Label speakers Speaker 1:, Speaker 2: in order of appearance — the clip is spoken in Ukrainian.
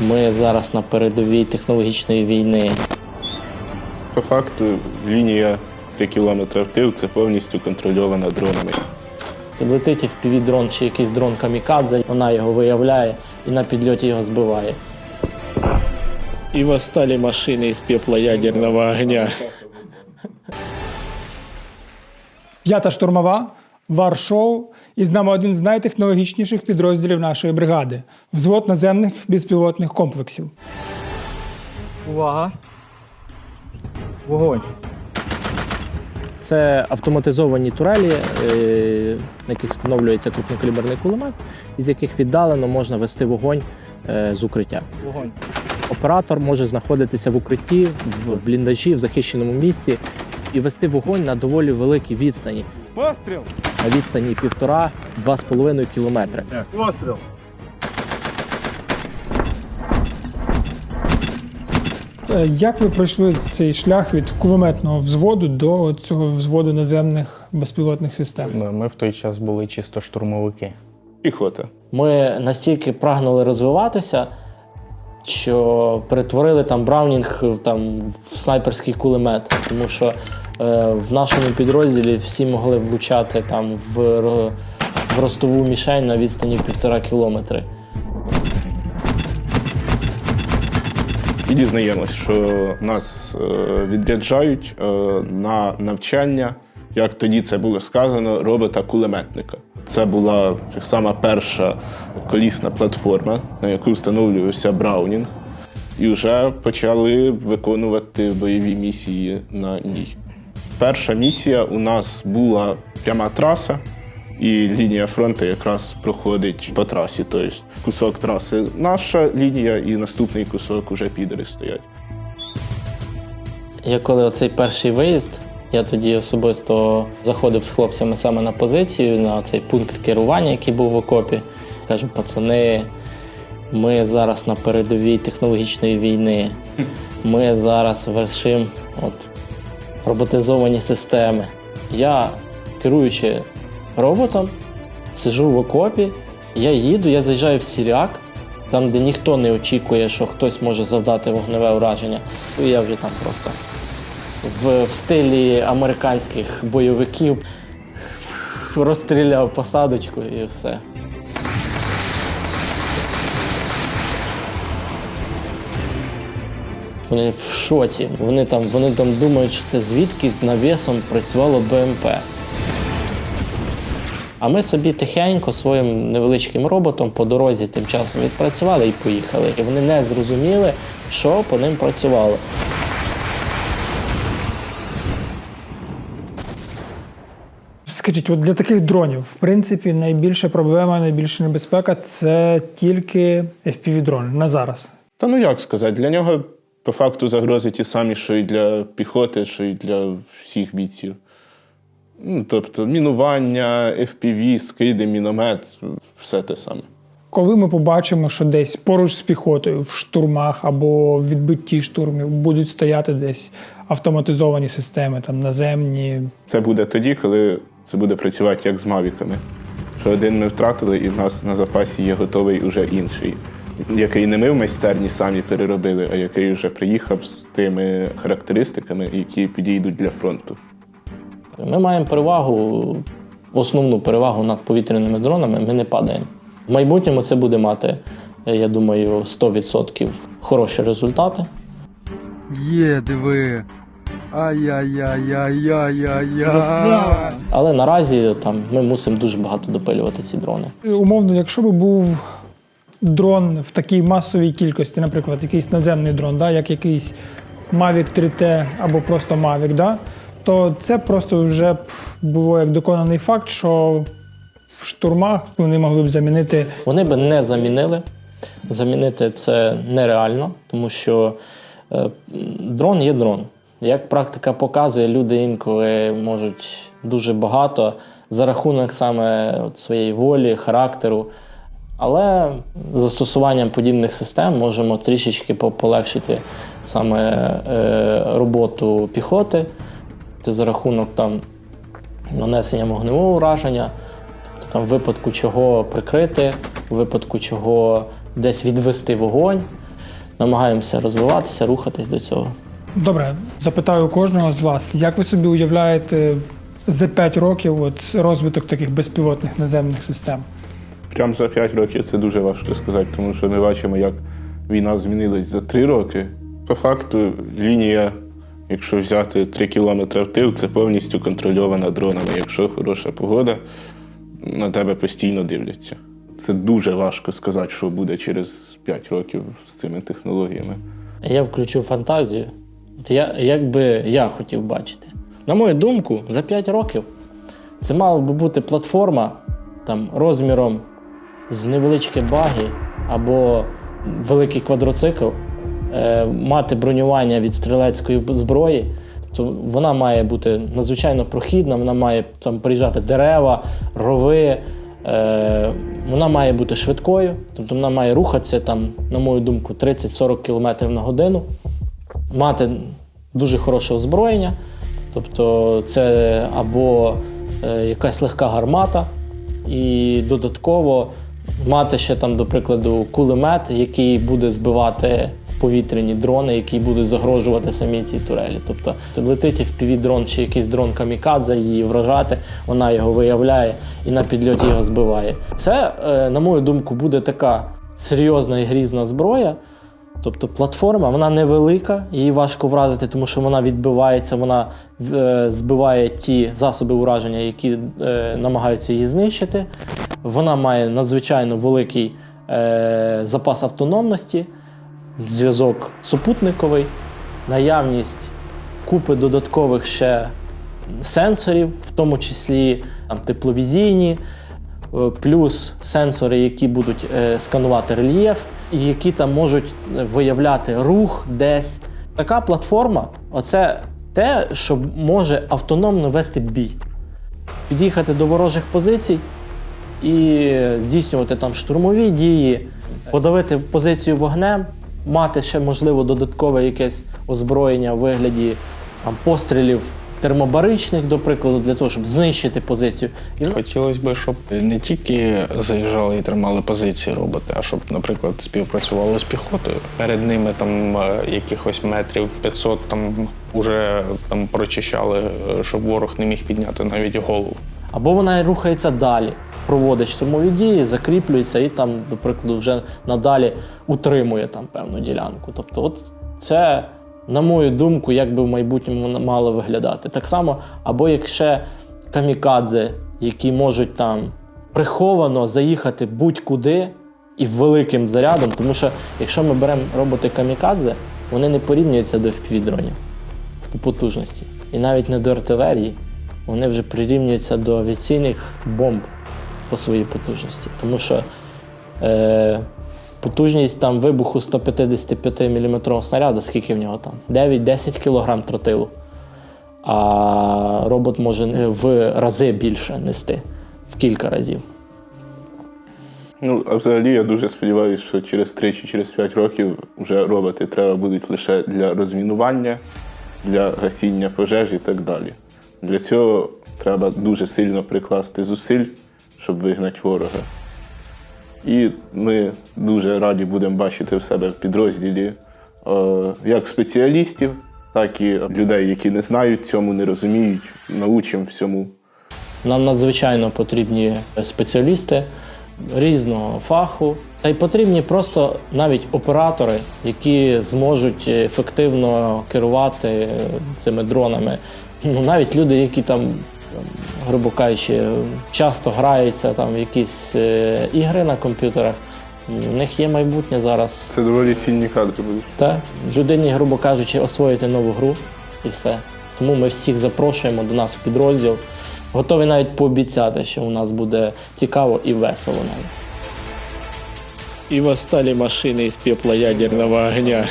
Speaker 1: Ми зараз на передовій технологічної війни.
Speaker 2: По факту, лінія 3 кілометри в тил це повністю контрольована дронами.
Speaker 1: Летить FPV-дрон чи якийсь дрон камікадзе, вона його виявляє і на підльоті його збиває.
Speaker 3: И восстали машины из пепла ядерного огня.
Speaker 4: П'ята штурмова, Варшоу, і з нами один з найтехнологічніших підрозділів нашої бригади взвод наземних безпілотних комплексів.
Speaker 1: Увага! Вогонь! Це автоматизовані турелі, е, на яких встановлюється крупнокаліберний кулемет, із яких віддалено можна вести вогонь е, з укриття. Вогонь. Оператор може знаходитися в укритті, в бліндажі, в захищеному місці і вести вогонь на доволі великій відстані.
Speaker 3: Пострел!
Speaker 1: На відстані півтора-два з половиною кілометри.
Speaker 3: Пострел!
Speaker 4: Е, Як ви пройшли цей шлях від кулеметного взводу до цього взводу наземних безпілотних систем?
Speaker 5: Ми в той час були чисто штурмовики.
Speaker 2: Піхота.
Speaker 1: Ми настільки прагнули розвиватися, що перетворили там Браунінг там, в снайперський кулемет. Тому що е, в нашому підрозділі всі могли влучати там в, в ростову мішень на відстані півтора кілометри.
Speaker 2: І дізнаємось, що нас е, відряджають е, на навчання, як тоді це було сказано, робота-кулеметника. Це була сама перша колісна платформа, на яку встановлювався Браунінг, і вже почали виконувати бойові місії на ній. Перша місія у нас була пряма траса, і лінія фронту якраз проходить по трасі. Тобто кусок траси наша лінія, і наступний кусок уже підери стоять.
Speaker 1: Я коли оцей перший виїзд, я тоді особисто заходив з хлопцями саме на позицію, на цей пункт керування, який був в окопі. Кажу, пацани, ми зараз на передовій технологічної війни. Ми зараз вершимо от, роботизовані системи. Я, керуючи роботом, сижу в окопі, я їду, я заїжджаю в сіряк, там, де ніхто не очікує, що хтось може завдати вогневе ураження. І я вже там просто в, в стилі американських бойовиків розстріляв посадочку і все. Вони в шоці. Вони там, вони там думають, що це звідки з навісом працювало БМП. А ми собі тихенько своїм невеличким роботом по дорозі тим часом відпрацювали і поїхали. І вони не зрозуміли, що по ним працювало.
Speaker 4: Скажіть, от для таких дронів, в принципі, найбільша проблема, найбільша небезпека це тільки FPV-дрон на зараз.
Speaker 2: Та ну як сказати, для нього по факту загрози ті самі, що і для піхоти, що і для всіх бійців. Ну, тобто мінування, FPV, скиди, міномет все те саме.
Speaker 4: Коли ми побачимо, що десь поруч з піхотою в штурмах або в відбитті штурмів будуть стояти десь автоматизовані системи, там наземні.
Speaker 2: Це буде тоді, коли це буде працювати як з мавіками. Що один ми втратили, і в нас на запасі є готовий уже інший, який не ми в майстерні самі переробили, а який вже приїхав з тими характеристиками, які підійдуть для фронту.
Speaker 1: Ми маємо перевагу, основну перевагу над повітряними дронами, ми не падаємо. В майбутньому це буде мати, я думаю, 100% хороші результати.
Speaker 6: Є, диви. Ай-яй-яй-яй-яй-яй-яй.
Speaker 1: Але наразі там, ми мусимо дуже багато допилювати ці дрони.
Speaker 4: Умовно, якщо би був дрон в такій масовій кількості, наприклад, якийсь наземний дрон, да, як якийсь Mavic 3T або просто Mavic, да, то це просто вже б було як доконаний факт, що в штурмах вони могли б замінити
Speaker 1: Вони би не замінили. Замінити це нереально, тому що е, дрон є дрон. Як практика показує, люди інколи можуть дуже багато за рахунок саме своєї волі, характеру. Але застосуванням подібних систем можемо трішечки по- полегшити саме е, роботу піхоти Це за рахунок там нанесення вогневого ураження, тобто там в випадку чого прикрити, випадку чого десь відвести вогонь, намагаємося розвиватися, рухатись до цього.
Speaker 4: Добре, запитаю кожного з вас, як ви собі уявляєте за 5 років от, розвиток таких безпілотних наземних систем?
Speaker 2: Прямо за 5 років це дуже важко сказати, тому що ми бачимо, як війна змінилась за 3 роки. По факту, лінія, якщо взяти 3 кілометри в тил, це повністю контрольована дронами. Якщо хороша погода, на тебе постійно дивляться. Це дуже важко сказати, що буде через 5 років з цими технологіями.
Speaker 1: Я включу фантазію. Я, як би я хотів бачити. На мою думку, за 5 років це мала би бути платформа там, розміром з невеличкі баги або великий квадроцикл, е, мати бронювання від стрілецької зброї. То вона має бути надзвичайно прохідна, вона має там приїжджати дерева, рови. Е, вона має бути швидкою, тобто вона має рухатися там, на мою думку, 30-40 км на годину мати дуже хороше озброєння, тобто це або е, якась легка гармата, і додатково мати ще там, до прикладу, кулемет, який буде збивати повітряні дрони, які будуть загрожувати самій цій турелі. Тобто летить fpv дрон чи якийсь дрон камікадзе, її вражати, вона його виявляє і на підльоті його збиває. Це, е, на мою думку, буде така серйозна і грізна зброя. Тобто платформа, вона невелика, її важко вразити, тому що вона відбивається, вона е, збиває ті засоби ураження, які е, намагаються її знищити. Вона має надзвичайно великий е, запас автономності, зв'язок супутниковий, наявність купи додаткових ще сенсорів, в тому числі там, тепловізійні, е, плюс сенсори, які будуть е, сканувати рельєф, які там можуть виявляти рух десь. Така платформа оце те, що може автономно вести бій. Під'їхати до ворожих позицій і здійснювати там штурмові дії, подавити позицію вогнем, мати ще, можливо, додаткове якесь озброєння в вигляді там, пострілів термобаричних, до прикладу, для того, щоб знищити позицію. І
Speaker 5: Хотілося б, щоб не тільки заїжджали і тримали позиції роботи, а щоб, наприклад, співпрацювали з піхотою. Перед ними там е, якихось метрів 500 там уже там прочищали, е, щоб ворог не міг підняти навіть голову.
Speaker 1: Або вона рухається далі, проводить штурмові дії, закріплюється і там, до прикладу, вже надалі утримує там певну ділянку. Тобто, от це, на мою думку, як би в майбутньому мало виглядати. Так само, або як ще камікадзе, які можуть там приховано заїхати будь-куди і великим зарядом, тому що якщо ми беремо роботи камікадзе, вони не порівнюються до FPV-дронів по потужності. І навіть не до артилерії, вони вже прирівнюються до авіаційних бомб по своїй потужності. Тому що е, потужність там вибуху 155 мм снаряда, скільки в нього там? 9-10 кг тротилу. А робот може е, в рази більше нести, в кілька разів.
Speaker 2: Ну, а взагалі я дуже сподіваюся, що через 3 чи через 5 років вже роботи треба будуть лише для розмінування, для гасіння пожеж і так далі. Для цього треба дуже сильно прикласти зусиль, щоб вигнати ворога. І ми дуже раді будемо бачити в себе в підрозділі е, як спеціалістів, так і людей, які не знають цьому, не розуміють, научимо всьому.
Speaker 1: Нам надзвичайно потрібні спеціалісти різного фаху. Та й потрібні просто навіть оператори, які зможуть ефективно керувати цими дронами. Ну, навіть люди, які там, грубо кажучи, часто граються там в якісь е, ігри на комп'ютерах. У них є майбутнє зараз.
Speaker 2: Це доволі цінні кадри будуть.
Speaker 1: Та людині, грубо кажучи, освоїти нову гру і все. Тому ми всіх запрошуємо до нас в підрозділ. Готові навіть пообіцяти, що у нас буде цікаво і весело навіть.
Speaker 3: И восстали машины из пепла ядерного огня.